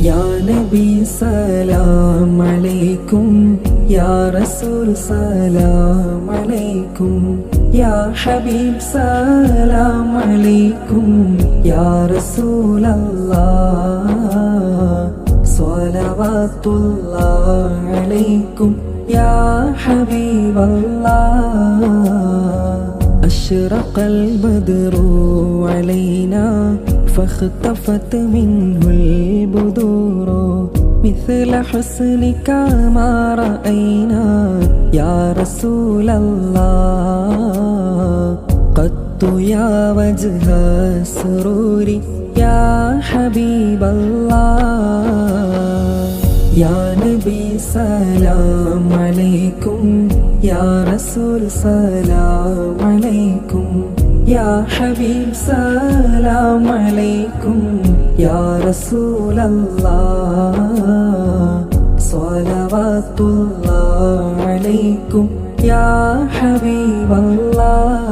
يا نبي سلام عليكم يا رسول سلام عليكم يا حبيب سلام عليكم يا رسول الله صلوات الله عليكم يا حبيب الله أشرق البدر علينا فاختفت منه البدور مثل حسنك ما رأينا. يا رسول الله قدت يا وجه السرور يا حبيب الله يا نبي سلام عليكم. يا رسول سلام عليكم. യാ ഹബീബ് സലാം അലൈക്കും യാ റസൂലല്ലാഹ് അലൈക്കും യാ ഹബീബല്ലാഹ്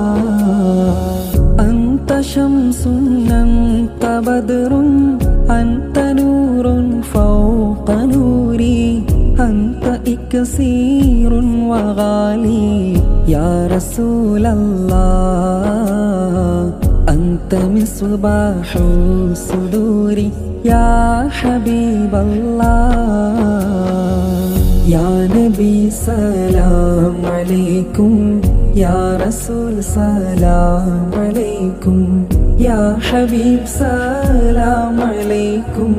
അന്ത ശംസുൻ അന്ത ബദറുൻ അന്ത നൂറുൻ ഫൗഖ നൂരി അന്ത ഇക്സീറുൻ വഗാലി نوري أنت إكسير وغالي يا رسول الله أنت مصباح الصدور يا حبيب الله يا نبي سلام عليكم يا رسول سلام عليكم يا حبيب سلام عليكم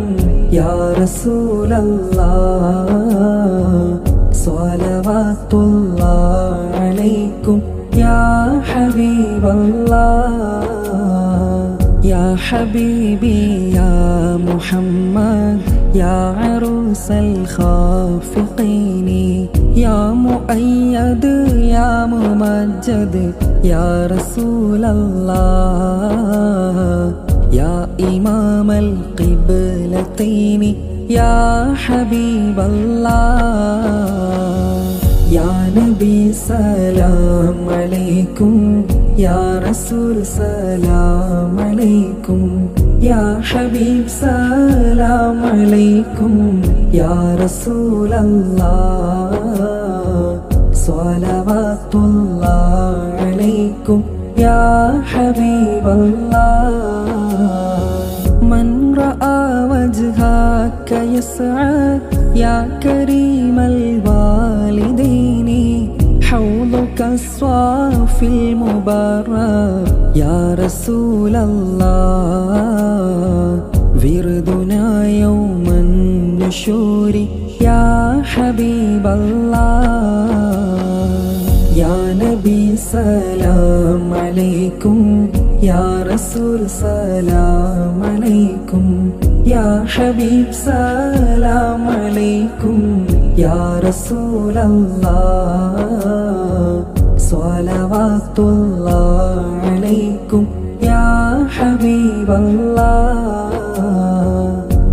يا رسول الله صلوات الله عليكم يا حبيب الله يا حبيبي يا محمد يا عروس الخافقين يا مؤيد يا ممجد يا رسول الله يا إمام القبلتين يا حبيب الله. നബി സലാം അലൈക്കും യാ റസൂൽ സലാം അലൈക്കും യാ ഹബീബ് സലാം അലൈക്കും യാ റസൂൽ സ്വലവാത്തുല്ലാഹ് അലൈക്കും യാ ഹബീബ് മൻ റആ വജ്ഹക യസ്അ യാ കരീം حوضك الصافي المبارك يا رسول الله وردنا يوم النشور. يا حبيب الله يا نبي سلام عليكم. يا رسول سلام عليكم. يا حبيب سلام عليكم. يا رسول الله صلوات الله عليكم. يا حبيب الله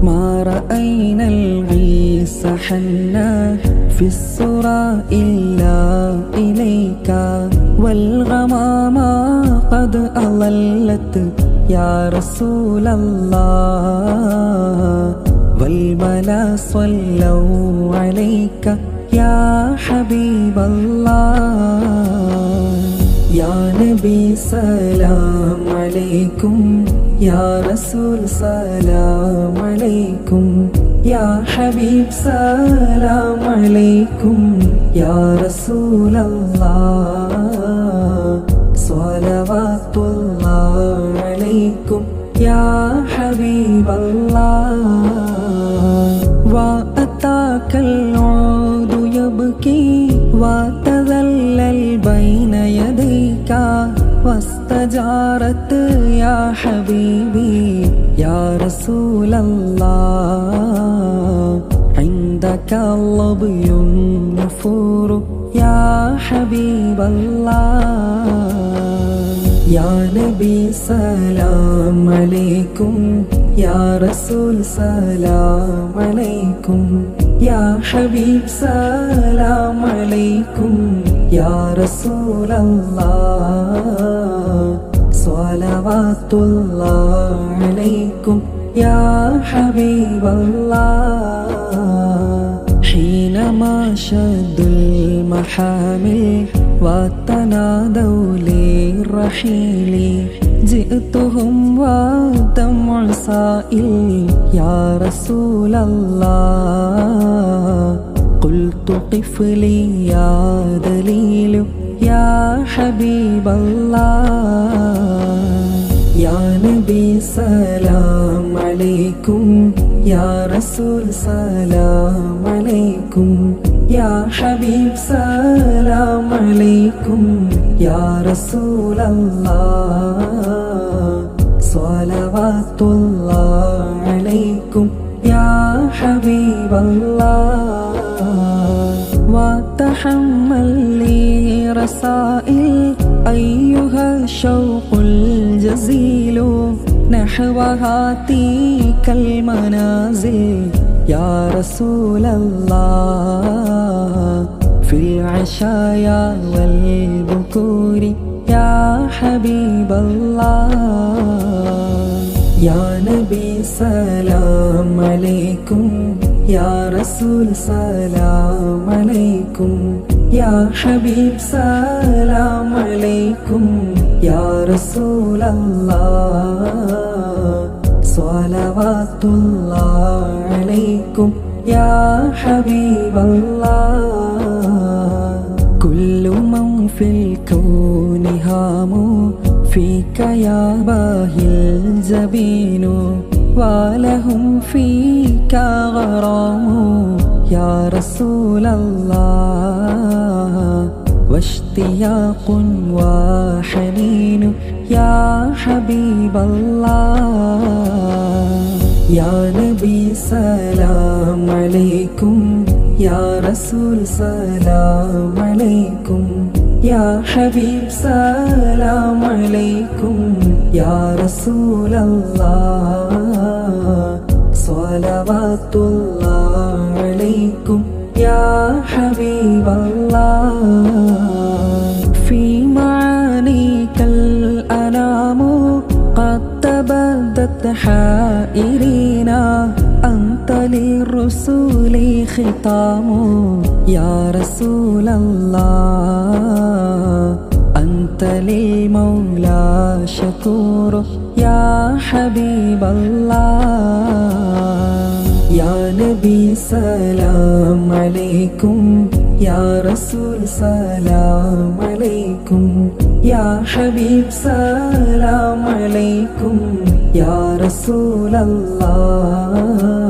ما رأينا العيس حنا في السرى إلا إليك. والغمامة قد أضلت يا رسول الله والبلا صلوا عليك يا حبيب الله يا نبي سلام عليكم يا رسول سلام عليكم يا حبيب سلام عليكم يا رسول الله حبيب الله وأتاك العود يبكي وتذلل بين يديك واستجارت يا حبيبي يا رسول الله عندك اللبي النفور يا حبيب الله يا نبي سلام عليكم يا رسول سلام عليكم. يا حبيب سلام عليكم. يا رسول الله صلوات الله عليكم. يا حبيب الله حينما شدوا المحامل وتنادوا للرحيل. جئتهم ودمع سائل يا رسول الله قلت قف لي يا دليل يا حبيب الله يا نبي سلام عليكم يا رسول سلام عليكم يا حبيب سلام عليكم يا رسول الله صلوات الله عليكم يا حبيب الله. وتحمل لي رسائل أيها الشوق الجزيل نحو هاتيك المنازل. يا رسول الله في العشايا والبكور يا حبيب الله. يا نبي سلام عليكم يا رسول سلام عليكم يا حبيب سلام عليكم يا رسول الله. صلوات الله عليكم يا حبيب الله. الكون هام فيك يا باهي الجبين ولهم فيك غرام يا رسول الله. واشتياق وحنين يا حبيب الله. يا نبي سلام عليكم. يا رسول سلام عليكم. يا حبيب سلام عليكم يا رسول الله صلوات الله عليكم يا حبيب الله للرسول ختام يا رسول الله أنت للمولى شكور يا حبيب الله يا نبي سلام عليكم يا رسول سلام عليكم يا حبيب سلام عليكم يا رسول الله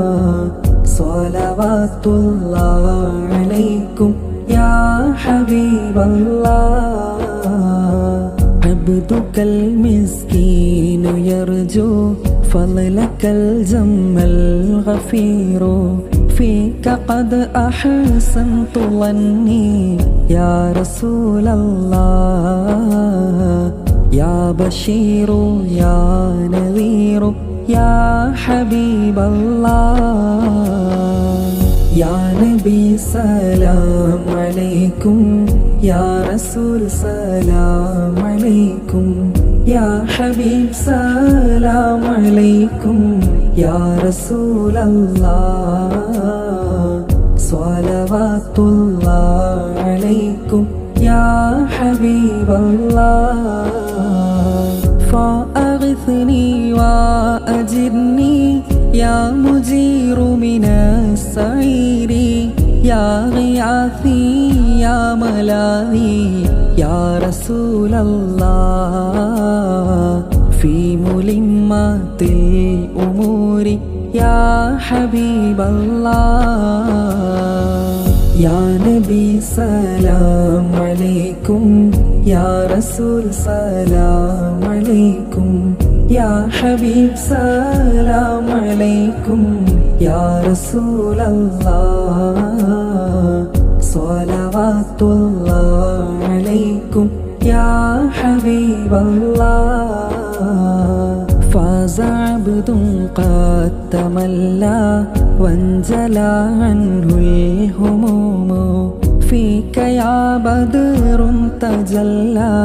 صلوات الله عليكم يا حبيب الله. عبدك المسكين يرجو فضلك الجم الغفير. فيك قد أحسنت ظني يا رسول الله. يا بشير يا نذير. يا حبيب الله يا نبي سلام عليكم يا رسول سلام عليكم يا حبيب سلام عليكم يا رسول الله صلوات الله عليكم يا حبيب الله وأجرني يا مجير من السعير يا غياثي يا ملاذي يا رسول الله. في ملمات الأمور يا حبيب الله. يا نبي سلام عليكم يا رسول سلام عليكم. يا حبيب سلام عليكم يا رسول الله. صلوات الله عليكم يا حبيب الله. فاز عبد قد تملى وانجلى عنه الهموم. فيك يا بدر تجلى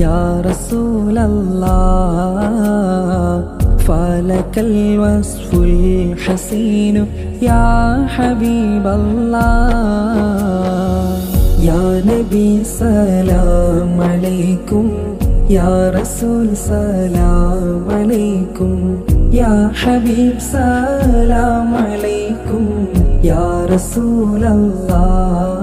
يا رسول الله. فلك الوصف الحسين يا حبيب الله يا نبي سلام عليكم يا رسول سلام عليكم يا حبيب سلام عليكم يا رسول الله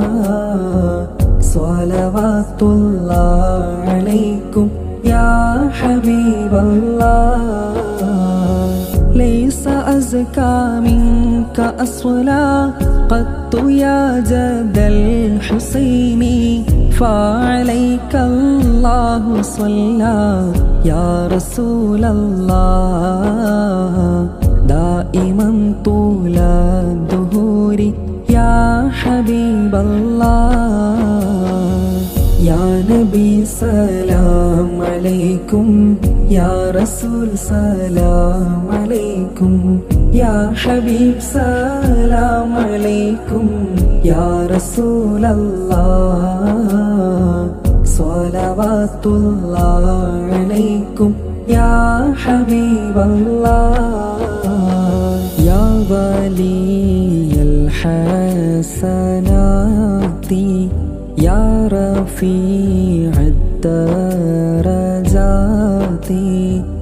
صلوات الله عليكم يا حبيب الله ليس أزكى منك أصلا قط يا جد الحسين فعليك الله صلى. يا رسول الله دائما طول الدهور. يا حبيب الله يا نبي سلام عليكم. يا رسول سلام عليكم. يا حبيب سلام عليكم يا رسول الله. صلوات الله عليكم يا حبيب الله. يا ولي الحسنات يا رفيع الدرجات.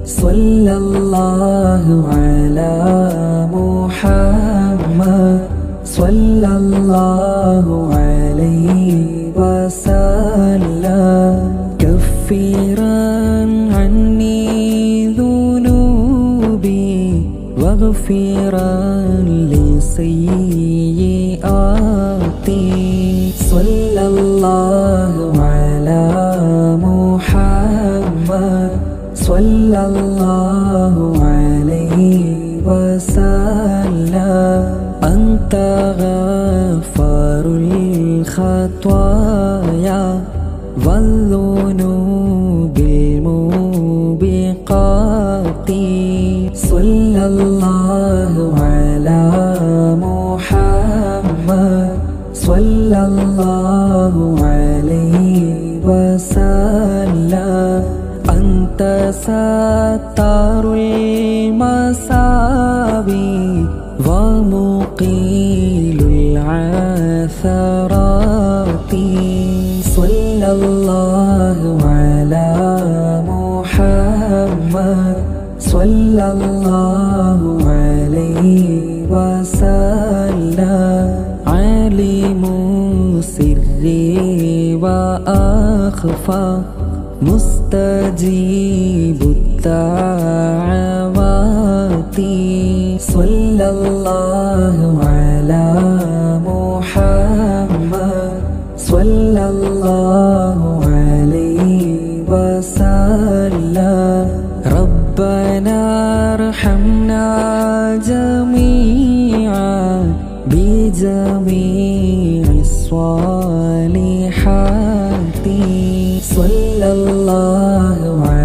صلى الله على محمد صلى الله عليه وسلم. كفرا عني ذنوبي واغفرا أنت غفار الخطايا والذنوب الموبقات. صلى الله على محمد. صلى الله عليه وسلم. أنت ستار ومقيل العثرات. صلى الله على محمد. صلى الله عليه وسلم. عالم سري وأخفى. مستجيب الدعوات. صلى الله الله